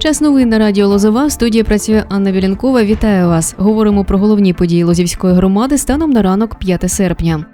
Час новин на радіо Лозова. В студії працює Анна Вілянкова. Вітаю вас. Говоримо про головні події Лозівської громади станом на ранок 5 серпня.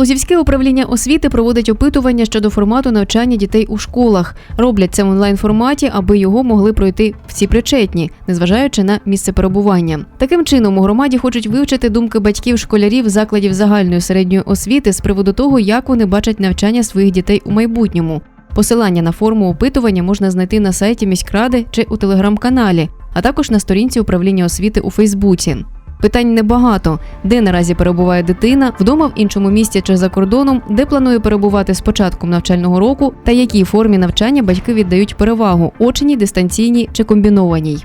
Лозівське управління освіти проводить опитування щодо формату навчання дітей у школах. Роблять це в онлайн форматі, аби його могли пройти всі причетні, незважаючи на місце перебування. Таким чином у громаді хочуть вивчити думки батьків школярів закладів загальної середньої освіти з приводу того, як вони бачать навчання своїх дітей у майбутньому. Посилання на форму опитування можна знайти на сайті міськради чи у телеграм-каналі, а також на сторінці управління освіти у Фейсбуці. Питань небагато: де наразі перебуває дитина, вдома в іншому місті чи за кордоном, де планує перебувати з початком навчального року, та якій формі навчання батьки віддають перевагу? Очній, дистанційній чи комбінованій.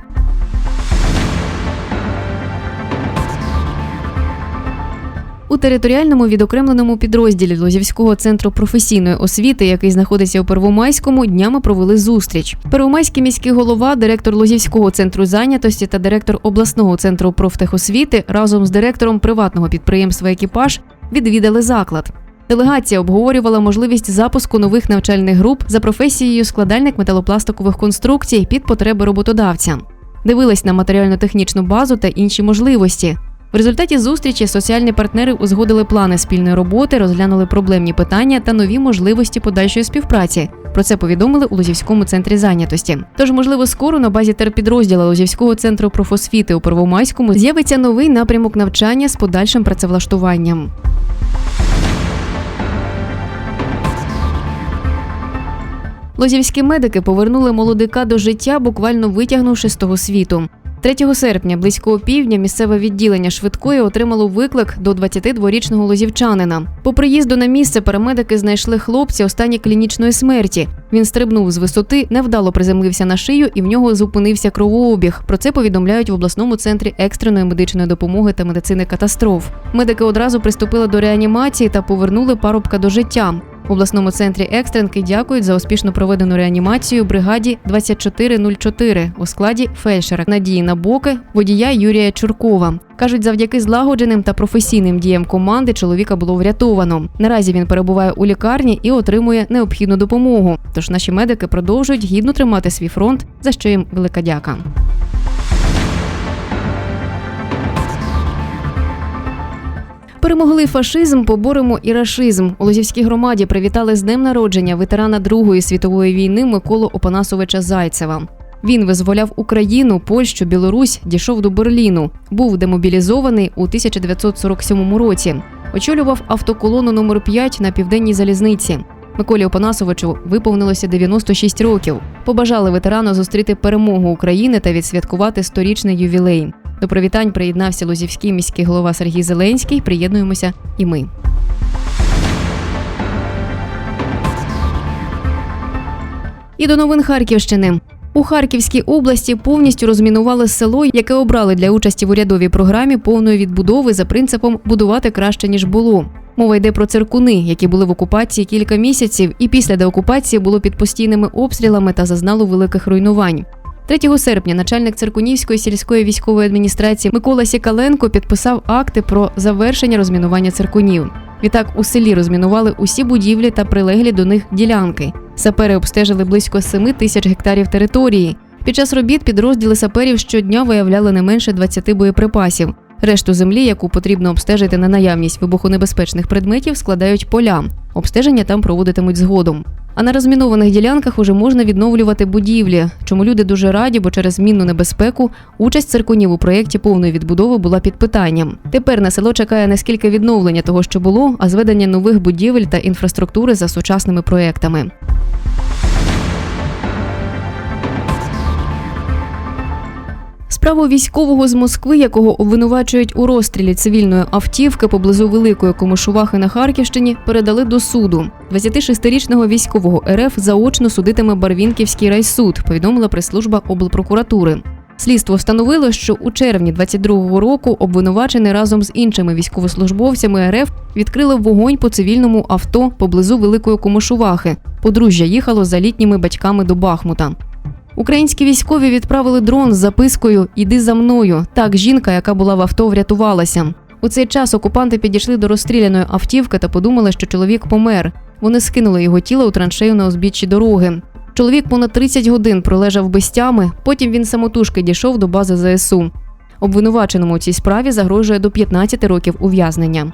У територіальному відокремленому підрозділі Лозівського центру професійної освіти, який знаходиться у Первомайському, днями провели зустріч. Первомайський міський голова, директор Лозівського центру зайнятості та директор обласного центру профтехосвіти разом з директором приватного підприємства Екіпаж відвідали заклад. Делегація обговорювала можливість запуску нових навчальних груп за професією складальник металопластикових конструкцій під потреби роботодавця. Дивилась на матеріально-технічну базу та інші можливості. В результаті зустрічі соціальні партнери узгодили плани спільної роботи, розглянули проблемні питання та нові можливості подальшої співпраці. Про це повідомили у Лозівському центрі зайнятості. Тож, можливо, скоро на базі терпідрозділу Лозівського центру профосвіти у Первомайському з'явиться новий напрямок навчання з подальшим працевлаштуванням. Лозівські медики повернули молодика до життя, буквально витягнувши з того світу. 3 серпня близько опівдня місцеве відділення швидкої отримало виклик до 22-річного лозівчанина. По приїзду на місце парамедики знайшли хлопця у стані клінічної смерті. Він стрибнув з висоти, невдало приземлився на шию і в нього зупинився кровообіг. Про це повідомляють в обласному центрі екстреної медичної допомоги та медицини катастроф. Медики одразу приступили до реанімації та повернули парубка до життя. В обласному центрі екстренки дякують за успішно проведену реанімацію бригаді 2404 у складі фельдшера Надії Набоки, водія Юрія Чуркова. Кажуть, завдяки злагодженим та професійним діям команди чоловіка було врятовано. Наразі він перебуває у лікарні і отримує необхідну допомогу. Тож наші медики продовжують гідно тримати свій фронт, за що їм велика дяка. Перемогли фашизм, поборемо і рашизм. У Лозівській громаді привітали з днем народження ветерана Другої світової війни Миколу Опанасовича Зайцева. Він визволяв Україну, Польщу, Білорусь, дійшов до Берліну. Був демобілізований у 1947 році. Очолював автоколону номер 5 на південній залізниці. Миколі Опанасовичу виповнилося 96 років. Побажали ветерану зустріти перемогу України та відсвяткувати сторічний ювілей. До привітань приєднався Лозівський міський голова Сергій Зеленський. Приєднуємося і ми. І до новин Харківщини. У Харківській області повністю розмінували село, яке обрали для участі в урядовій програмі повної відбудови за принципом будувати краще ніж було. Мова йде про циркуни, які були в окупації кілька місяців, і після деокупації було під постійними обстрілами та зазнало великих руйнувань. 3 серпня начальник Циркунівської сільської військової адміністрації Микола Сікаленко підписав акти про завершення розмінування циркунів. Відтак у селі розмінували усі будівлі та прилеглі до них ділянки. Сапери обстежили близько 7 тисяч гектарів території. Під час робіт підрозділи саперів щодня виявляли не менше 20 боєприпасів. Решту землі, яку потрібно обстежити на наявність вибухонебезпечних предметів, складають поля. Обстеження там проводитимуть згодом. А на розмінованих ділянках уже можна відновлювати будівлі, чому люди дуже раді, бо через мінну небезпеку участь циркунів у проєкті повної відбудови була під питанням. Тепер на село чекає не скільки відновлення того, що було, а зведення нових будівель та інфраструктури за сучасними проєктами. Справу військового з Москви, якого обвинувачують у розстрілі цивільної автівки поблизу Великої Комишувахи на Харківщині, передали до суду. 26-річного військового РФ заочно судитиме Барвінківський райсуд, повідомила прес-служба облпрокуратури. Слідство встановило, що у червні 22-го року обвинувачений разом з іншими військовослужбовцями РФ відкрили вогонь по цивільному авто поблизу Великої Комишувахи. Подружжя їхало за літніми батьками до Бахмута. Українські військові відправили дрон з запискою Іди за мною. Так жінка, яка була в авто, врятувалася. У цей час окупанти підійшли до розстріляної автівки та подумали, що чоловік помер. Вони скинули його тіло у траншею на узбіччі дороги. Чоловік понад 30 годин пролежав без тями, потім він самотужки дійшов до бази ЗСУ. Обвинуваченому у цій справі загрожує до 15 років ув'язнення.